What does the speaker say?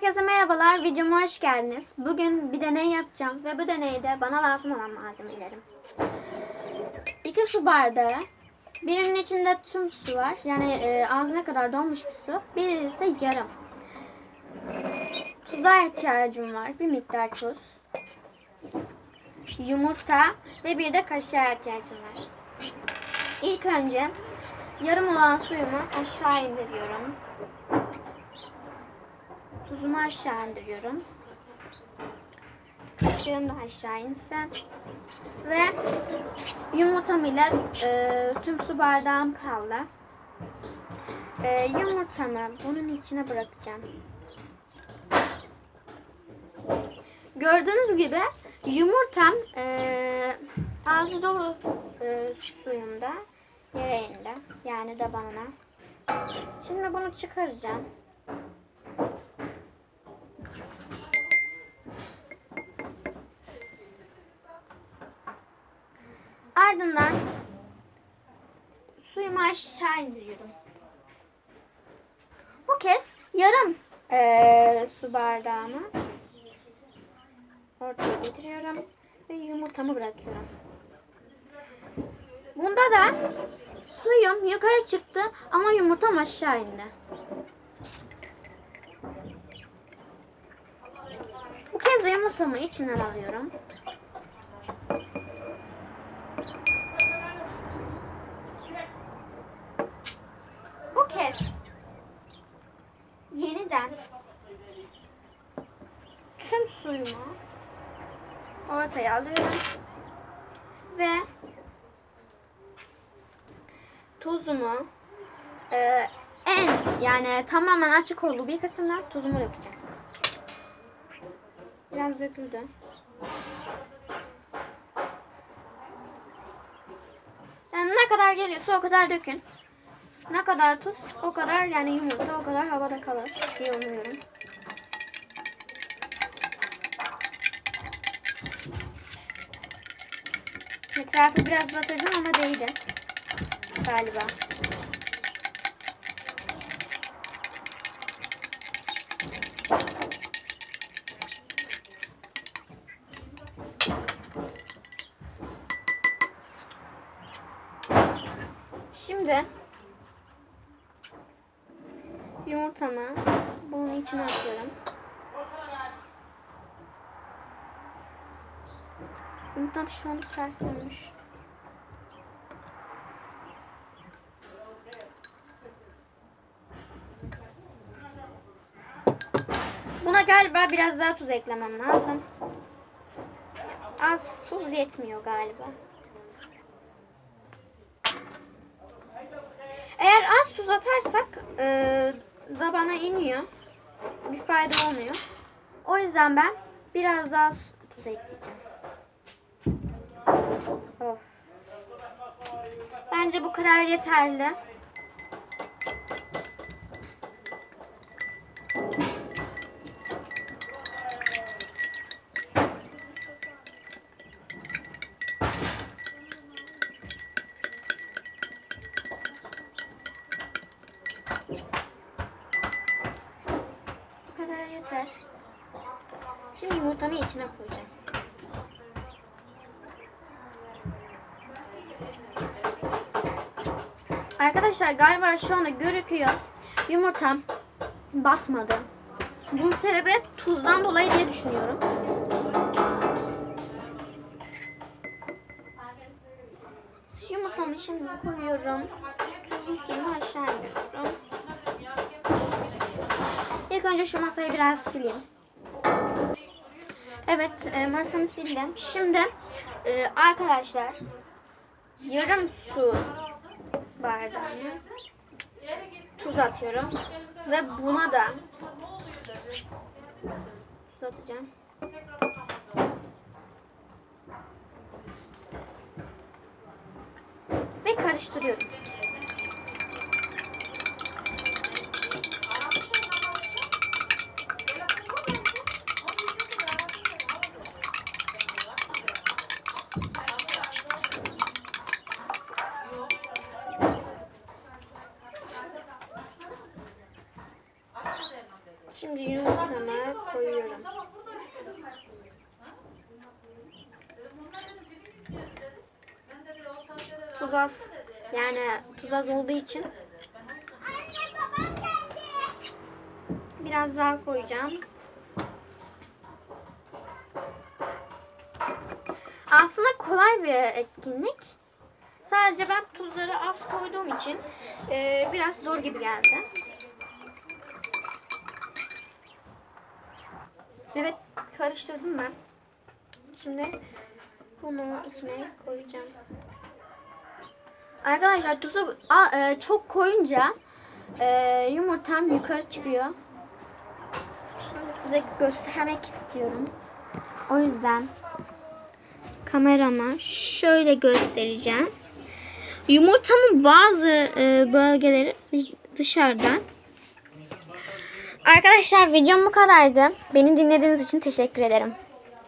Herkese merhabalar, videoma hoş geldiniz. Bugün bir deney yapacağım ve bu deneyde bana lazım olan malzemelerim. 2 su bardağı, birinin içinde tüm su var, yani e, ağzına kadar dolmuş bir su, biri ise yarım. Tuza ihtiyacım var, bir miktar tuz, yumurta ve bir de kaşığa ihtiyacım var. İlk önce yarım olan suyumu aşağı indiriyorum. Tuzumu aşağı indiriyorum. Kaşığım da aşağı insin. Ve yumurtam ile e, tüm su bardağım kaldı. E, yumurtamı bunun içine bırakacağım. Gördüğünüz gibi yumurtam e, ağzı dolu e, suyumda yere indi. Yani tabanına. Şimdi bunu çıkaracağım. Ardından suyumu aşağı indiriyorum. Bu kez yarım eee, su bardağını ortaya getiriyorum ve yumurtamı bırakıyorum. Bunda da suyum yukarı çıktı ama yumurtam aşağı indi. Bu kez de yumurtamı içinden alıyorum. Bu kez yeniden tüm suyumu ortaya alıyorum ve tuzumu e, en yani tamamen açık olduğu bir kısımdan tuzumu dökeceğim. Biraz döküldü. Yani ne kadar geliyorsa o kadar dökün. Ne kadar tuz o kadar yani yumurta o kadar havada kalır diye umuyorum. Etrafı biraz batırdım ama değdi. Galiba. Şimdi yumurtamı bunun içine atıyorum. Yumurtam şu anda ters dönmüş. Buna galiba biraz daha tuz eklemem lazım. Az tuz yetmiyor galiba. Eğer az tuz atarsak e, iniyor. Bir fayda olmuyor. O yüzden ben biraz daha tuz ekleyeceğim. Of. Bence bu kadar yeterli. Şimdi yumurtamı içine koyacağım. Arkadaşlar galiba şu anda görüküyor. Yumurtam batmadı. Bunun sebebi tuzdan dolayı diye düşünüyorum. Yumurtamı şimdi koyuyorum. Tuzun suyunu aşağı indiriyorum. İlk önce şu masayı biraz sileyim. Evet, e, masamı sildim. Şimdi e, arkadaşlar yarım su bardağına tuz atıyorum ve buna da tuz atacağım. Ve karıştırıyorum. Şimdi yum yumurtamı koyuyorum. Tuz az. Yani tuz az olduğu için biraz daha koyacağım. Aslında kolay bir etkinlik. Sadece ben tuzları az koyduğum için e, biraz zor gibi geldi. Evet karıştırdım ben. Şimdi bunu içine koyacağım. Arkadaşlar tuzu a- e, çok koyunca e, yumurtam yukarı çıkıyor. Şöyle size göstermek istiyorum. O yüzden kamerama şöyle göstereceğim. Yumurtamın bazı e, bölgeleri dışarıdan. Arkadaşlar videom bu kadardı. Beni dinlediğiniz için teşekkür ederim.